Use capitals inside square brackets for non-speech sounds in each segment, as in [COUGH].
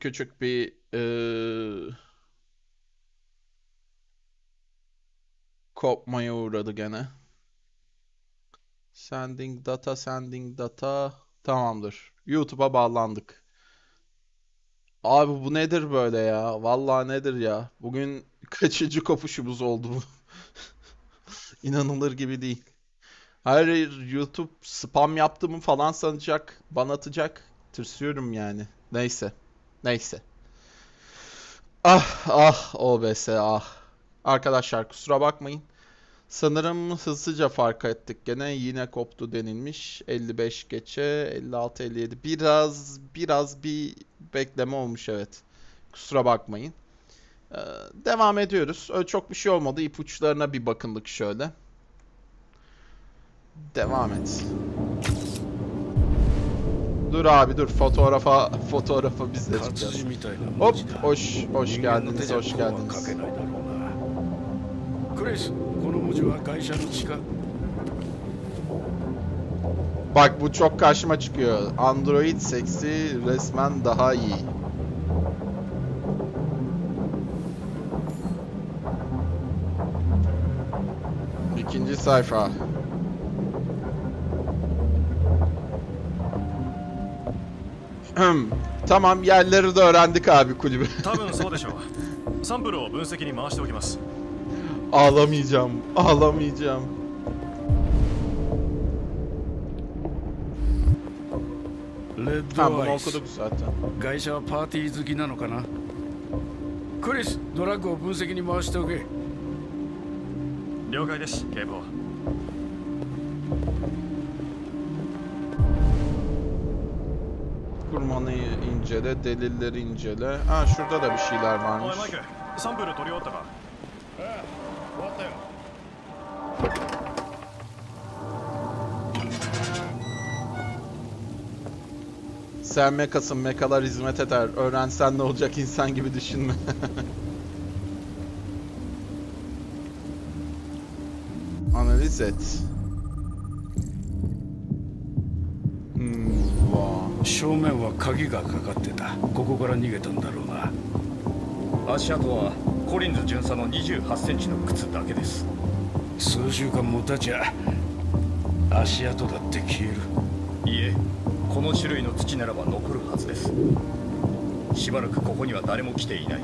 küçük bir eee, kopmaya uğradı gene. Sending data, sending data. Tamamdır. YouTube'a bağlandık. Abi bu nedir böyle ya? Vallahi nedir ya? Bugün [LAUGHS] kaçıncı kopuşumuz oldu bu? [LAUGHS] İnanılır gibi değil. Hayır YouTube spam yaptığımı falan sanacak, bana atacak. Tırsıyorum yani. Neyse. Neyse. Ah ah OBS ah. Arkadaşlar kusura bakmayın. Sanırım hızlıca fark ettik gene. Yine koptu denilmiş. 55 geçe 56 57. Biraz biraz bir bekleme olmuş evet. Kusura bakmayın. Ee, devam ediyoruz. Öyle çok bir şey olmadı. İpuçlarına bir bakındık şöyle. Devam et. Dur abi dur fotoğrafa fotoğrafa biz de çıkacağız. Hop hoş hoş geldiniz hoş geldiniz. Bak bu çok karşıma çıkıyor. Android seksi resmen daha iyi. İkinci sayfa. [CLEARS THROAT] Tamam yerleri de öğrendik abi kulübü. 多分そうでしょうサンプルを分析に回しておきます [LAUGHS] Ağlamayacağım. Ağlamayacağım. レッ Ha ド bunu アイス okuduk zaten. 会社はパーティー好きなのかなクリスドラッグを分析に回しておけ了解です警部補 Dokümanı incele, delilleri incele. Ha şurada da bir şeyler varmış. Sen mekasın, mekalar hizmet eder. Öğrensen ne olacak insan gibi düşünme. [LAUGHS] Analiz et. Hmm. 正面は鍵がかかってた。ここから逃げたんだろうな。足跡はコリンズ巡査の28センチの靴だけです。数週間も経ちゃ足跡だって消える。いえこの種類の土ならば残るはずです。しばらくここには誰も来ていない。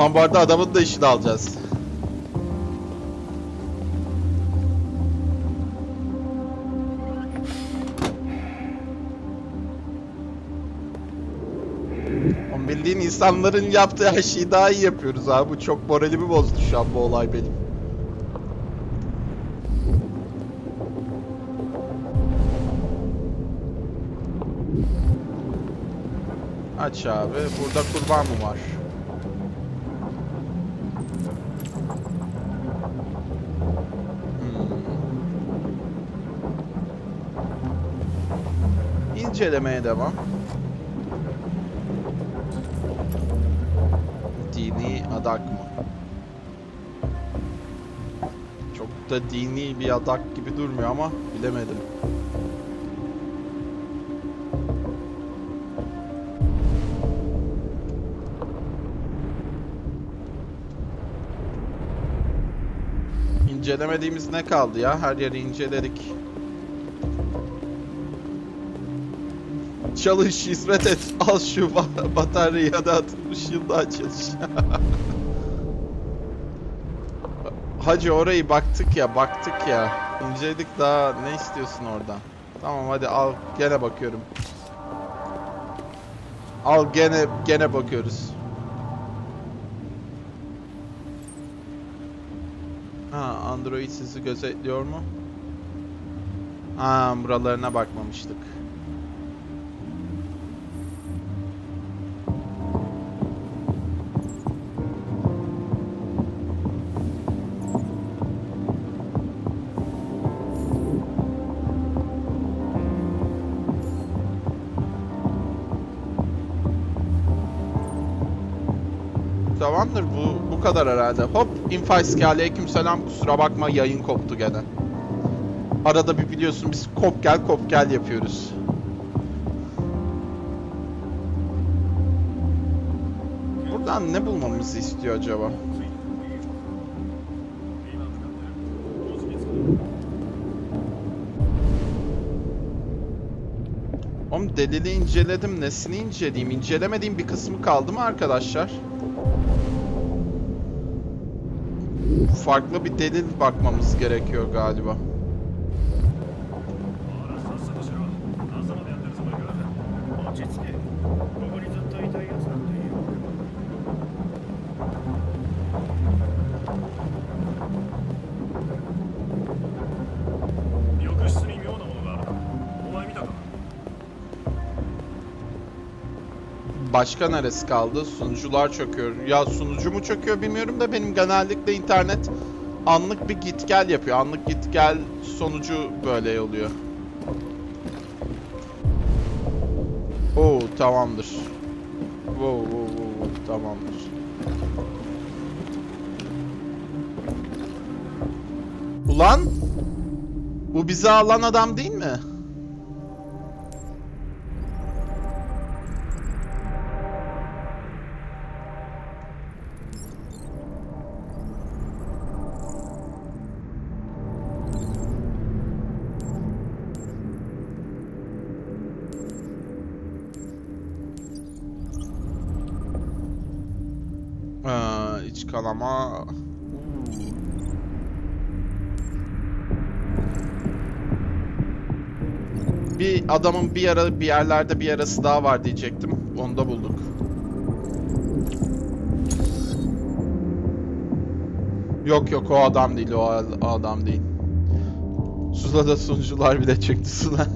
Arada adamın da işini alacağız. Oğlum Bildiğin insanların yaptığı her şeyi daha iyi yapıyoruz abi. Bu çok moralimi bozdu şu an bu olay benim. Aç abi. Burada kurban mı var? Hmm. İncelemeye devam. Adak mı? Çok da dini bir adak gibi durmuyor ama bilemedim. İncelemediğimiz ne kaldı ya? Her yeri inceledik. Çalış, hizmet et. Al şu ba- bataryayı da 60 yılda çalış. [LAUGHS] Hacı orayı baktık ya, baktık ya. İnceledik daha ne istiyorsun oradan? Tamam hadi al, gene bakıyorum. Al gene gene bakıyoruz. Ha, Android sizi gözetliyor mu? Ha, buralarına bakmamıştık. bu, kadar herhalde. Hop infiskale aleyküm selam kusura bakma yayın koptu gene. Arada bir biliyorsun biz kop gel kop gel yapıyoruz. Buradan ne bulmamızı istiyor acaba? Oğlum delili inceledim. Nesini inceleyeyim? İncelemediğim bir kısmı kaldı mı arkadaşlar? Farklı bir delil bakmamız gerekiyor galiba. Başka neresi kaldı? Sunucular çöküyor. Ya sunucu mu çöküyor bilmiyorum da benim genellikle internet anlık bir git gel yapıyor. Anlık git gel sonucu böyle oluyor. Oo tamamdır. Wow, wow, wow, tamamdır. Ulan bu bizi alan adam değil mi? İç kanama. Bir adamın bir yara bir yerlerde bir yarası daha var diyecektim. Onu da bulduk. Yok yok o adam değil o, adam değil. Suza'da sunucular bile çöktü Suna.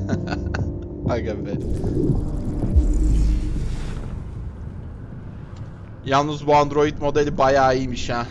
[LAUGHS] Aga be. Yalnız bu Android modeli bayağı iyiymiş ha.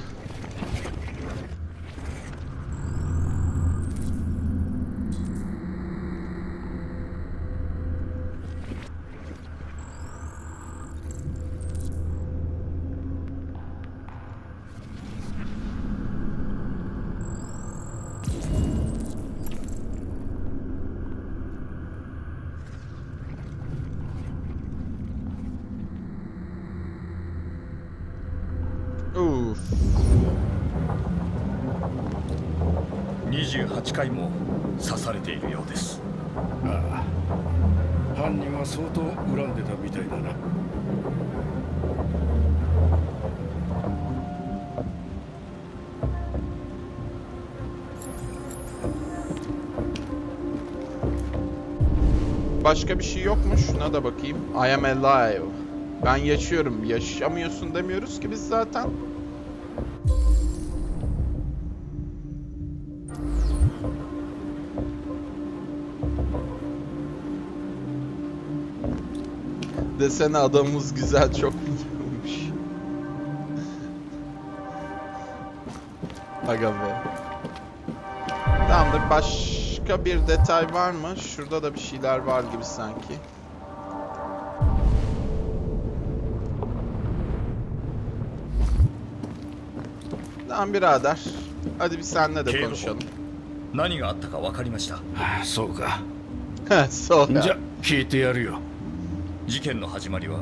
28回も刺されているようですああ犯人は相当恨んでたみたいだな Başka bir şey yok mu? Şuna da bakayım. I am alive. Ben yaşıyorum. Yaşamıyorsun demiyoruz ki biz zaten. Desene adamımız güzel çok biliyormuş. Aga be. Tamamdır. Başka bir detay var mı? Şurada da bir şeyler var gibi sanki. Tamam birader. Hadi bir senle de Okey, konuşalım. 何があったか分かりましたああそうか Sonra. じゃ聞いてやるよ [LAUGHS] 事件の始まりは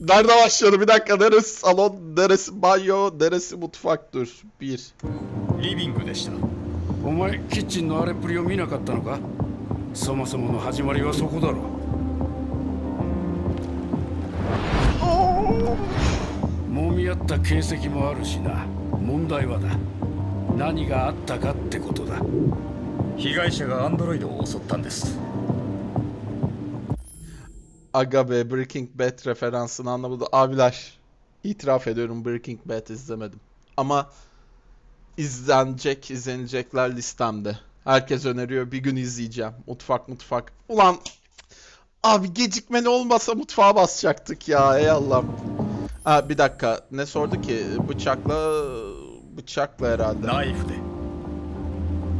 ？Nerede başladı? Bir dakika. Neresi salon? Neresi banyo? Neresi mutfak? Dur. Bir. リビングでしたお前キッチンの荒れっぷりを見なかったのか？そもそもの始まりはそこだろ揉み合った形跡もあるしな問題はだ何があったかってことだ被害者がアンドロイドを襲ったんです Aga be Breaking Bad referansını anlamadı. Abiler itiraf ediyorum Breaking Bad izlemedim. Ama izlenecek, izlenecekler listemde. Herkes öneriyor bir gün izleyeceğim. Mutfak mutfak. Ulan abi gecikmeli olmasa mutfağa basacaktık ya ey Allah'ım. Ha bir dakika ne sordu ki bıçakla bıçakla herhalde. ナイフで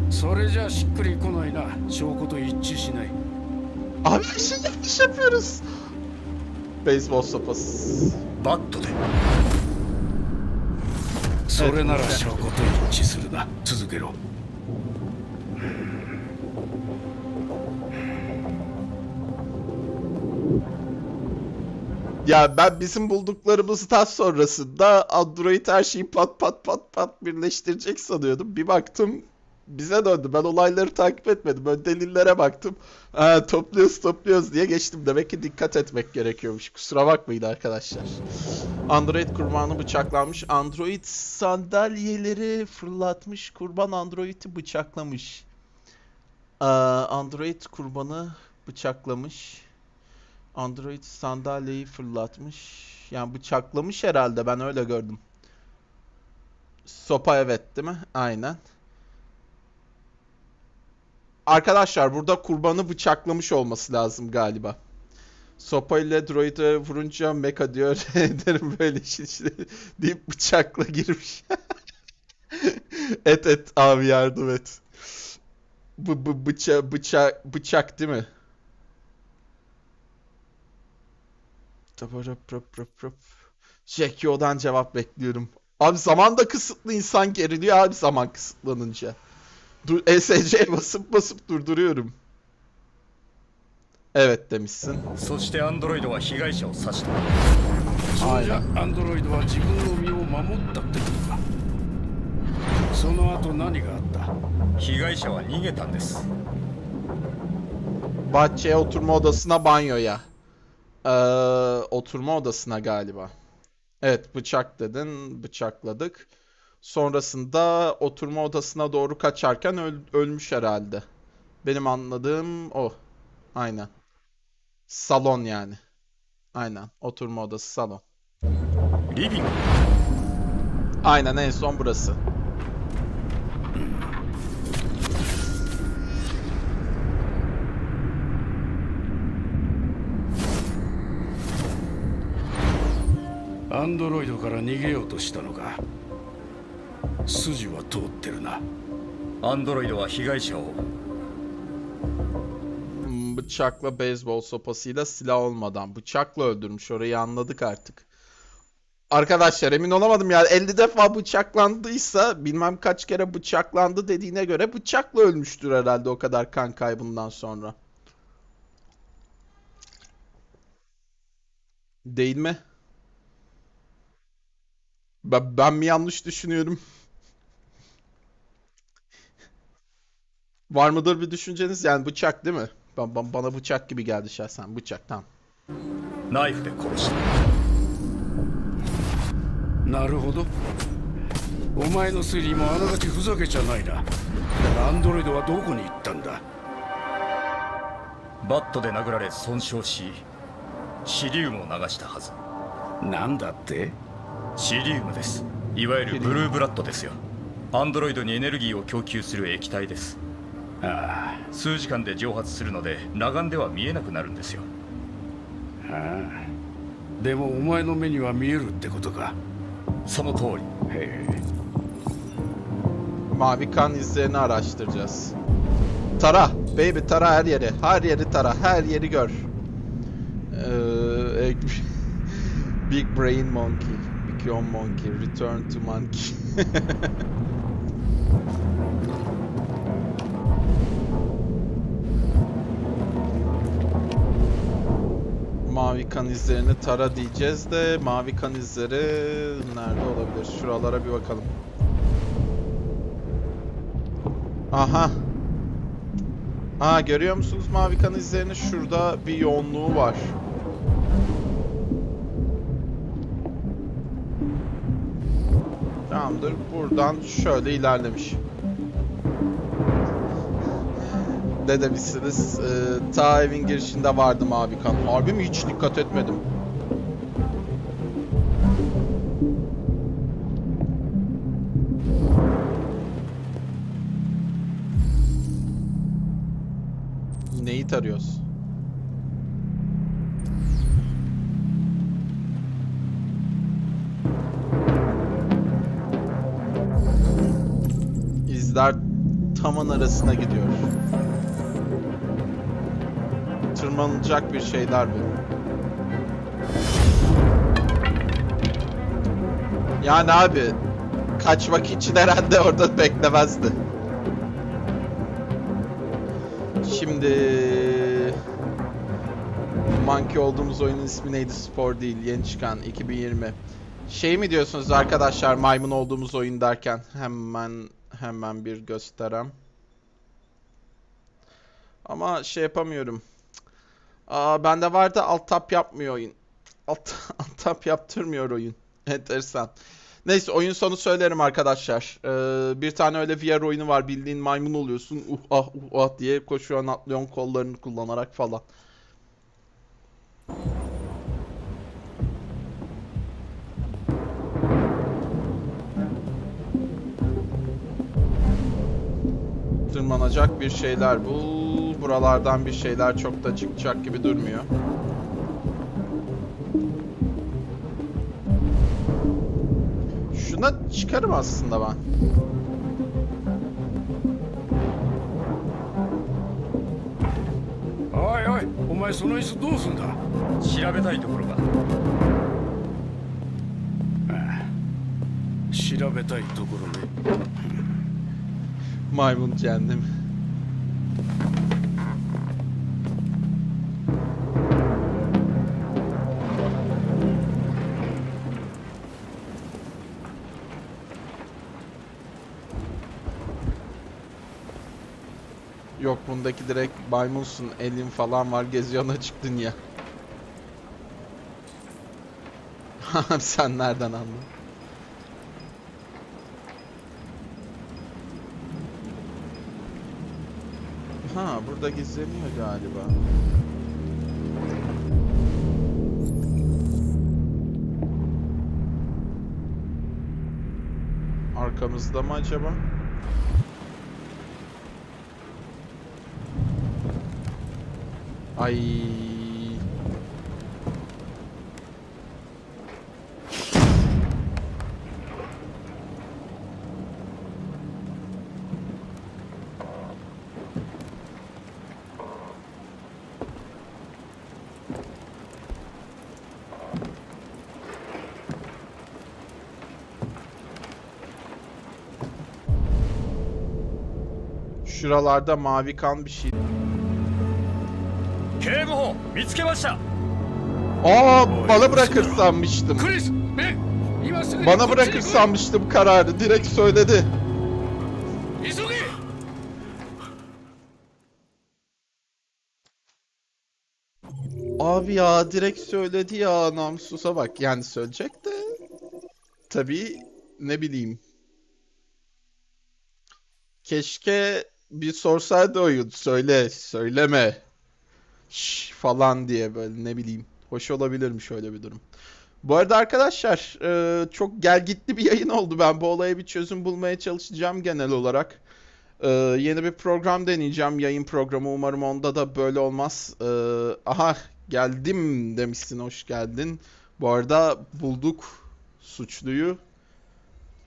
それじゃしっくりこないな証拠と一致しない Abi bir şey yanlış yapıyoruz. Beyzbol sopası. バットでそれなら証拠と一致するな続けろ Ya ben bizim bulduklarımızdan sonrasında Android her şeyi pat pat pat pat birleştirecek sanıyordum. Bir baktım bize döndü. Ben olayları takip etmedim. Ön delillere baktım. Ha, topluyoruz topluyoruz diye geçtim. Demek ki dikkat etmek gerekiyormuş. Kusura bakmayın arkadaşlar. Android kurbanı bıçaklanmış. Android sandalyeleri fırlatmış. Kurban Android'i bıçaklamış. Aa, Android kurbanı bıçaklamış. Android sandalyeyi fırlatmış. Yani bıçaklamış herhalde ben öyle gördüm. Sopa evet değil mi? Aynen. Arkadaşlar burada kurbanı bıçaklamış olması lazım galiba. Sopa ile droid'e vurunca meka diyor [LAUGHS] ederim böyle içine deyip bıçakla girmiş. [LAUGHS] et et abi yardım et. Bu, bu bıça, bıçak bıçak değil mi? Tabarap rap rap rap. Jekyo'dan cevap bekliyorum. Abi zaman da kısıtlı insan geriliyor abi zaman kısıtlanınca. Dur, ESC'ye basıp basıp durduruyorum. Evet demişsin. そしてアンドロイドは被害者を刺したそうじゃアンドロイドは自分の身を守ったってことかその後何があった被害者は逃げたんです Bahçeye oturma odasına banyoya. Ee, oturma odasına galiba. Evet bıçak dedin. Bıçakladık. Sonrasında oturma odasına doğru kaçarken öl- ölmüş herhalde. Benim anladığım o. Aynen. Salon yani. Aynen. Oturma odası salon. リビング Aynen en son burası.「アンドロイドから逃げようとしたのか 筋は通ってるなアンドロイドは被害者を Hmm, Bıçakla beyzbol sopasıyla silah olmadan bıçakla öldürmüş orayı anladık artık. Arkadaşlar emin olamadım yani 50 defa bıçaklandıysa bilmem kaç kere bıçaklandı dediğine göre bıçakla ölmüştür herhalde o kadar kan kaybından sonra. Değil mi? Ben, ben mi yanlış düşünüyorum? Var mıdır bir düşünceniz? Yani bıçak değil mi? Ben, ben- bana bıçak gibi geldi şahsen. Bıçak tamam. ナイフで殺したなるほどお前の推理もあながちふざけちゃないなだがアンドロイドはどこに行ったんだバットで殴られ損傷しシリウムを流したはずなんだってシリウムですいわゆるブルーブラッドですよアンドロイドにエネルギーを供給する液体です あ数時間で蒸発するので裸眼では見えなくなるんですよあああでもお前の目には見えるってことかその通りへえ Mavi kan izlerini araştıracağız. Tara. Baby tara her yeri. Her yeri tara. Her yeri gör. Ee, Big Brain Monkey. Big Yon Monkey. Return to Monkey. Mavi kan izlerini tara diyeceğiz de mavi kan izleri nerede olabilir? Şuralara bir bakalım. Aha. Aa görüyor musunuz mavi kan izlerini? Şurada bir yoğunluğu var. Tamamdır. Buradan şöyle ilerlemiş. Ne demişsiniz? Ee, ta evin girişinde vardı mavi kan. Harbi mi? Hiç dikkat etmedim. Neyi tarıyoruz? İzler tavan arasına gidiyor. Tırmanılacak bir şeyler bu. Yani abi kaçmak için herhalde orada beklemezdi. Şimdi Monkey olduğumuz oyunun ismi neydi? Spor değil. Yeni çıkan 2020. Şey mi diyorsunuz arkadaşlar maymun olduğumuz oyun derken? Hemen hemen bir gösterem. Ama şey yapamıyorum. Aa bende vardı alt tap yapmıyor oyun. Alt, [LAUGHS] alt tap yaptırmıyor oyun. [LAUGHS] Enteresan. Neyse oyun sonu söylerim arkadaşlar. Ee, bir tane öyle VR oyunu var bildiğin maymun oluyorsun. Uh ah uh ah diye koşuyorsun atlıyorsun kollarını kullanarak falan. Tırmanacak bir şeyler bul Buralardan bir şeyler çok da çıkacak gibi durmuyor. Şuna çıkarım aslında ben. おいおいお前その椅子どうすんだ調べたいところが調べたいところね Maymun kendim. Yok bundaki direkt maymunsun, elin falan var, geziyorsun açık dünya. [LAUGHS] Sen nereden anladın? Ha, burada gizleniyor galiba. Arkamızda mı acaba? Ay. Şuralarda mavi kan bir şey. 警部補見つけました Aa bana bırakır sanmıştım. クリスね今すぐに Bana こっちに bırakır 来い sanmıştım kararı. Direkt söyledi. 急げ Abi ya direkt söyledi ya namussuza bak. Yani söyleyecek de tabii ne bileyim. Keşke bir sorsaydı oyun. Söyle, söyleme. Şş, falan diye böyle ne bileyim. Hoş olabilirmiş öyle bir durum. Bu arada arkadaşlar e, çok gelgitli bir yayın oldu. Ben bu olaya bir çözüm bulmaya çalışacağım genel olarak. Ee, yeni bir program deneyeceğim. Yayın programı. Umarım onda da böyle olmaz. Ee, aha geldim demişsin. Hoş geldin. Bu arada bulduk suçluyu.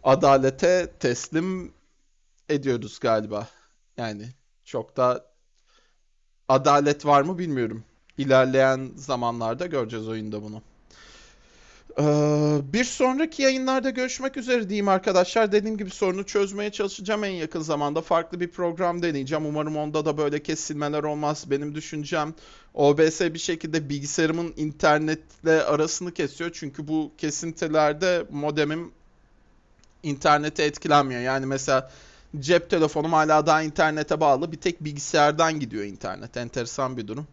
Adalete teslim ediyoruz galiba. Yani çok da adalet var mı bilmiyorum. İlerleyen zamanlarda göreceğiz oyunda bunu. Ee, bir sonraki yayınlarda görüşmek üzere diyeyim arkadaşlar. Dediğim gibi sorunu çözmeye çalışacağım en yakın zamanda. Farklı bir program deneyeceğim. Umarım onda da böyle kesilmeler olmaz. Benim düşüncem OBS bir şekilde bilgisayarımın internetle arasını kesiyor. Çünkü bu kesintilerde modemim internete etkilenmiyor. Yani mesela cep telefonum hala daha internete bağlı. Bir tek bilgisayardan gidiyor internet. Enteresan bir durum.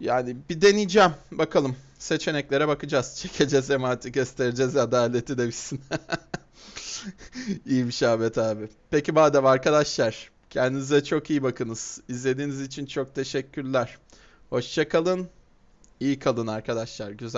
Yani bir deneyeceğim. Bakalım. Seçeneklere bakacağız. [LAUGHS] Çekeceğiz emati göstereceğiz adaleti de bilsin. [LAUGHS] İyiymiş Ahmet abi. Peki madem arkadaşlar. Kendinize çok iyi bakınız. İzlediğiniz için çok teşekkürler. Hoşça kalın. İyi kalın arkadaşlar. Güzel.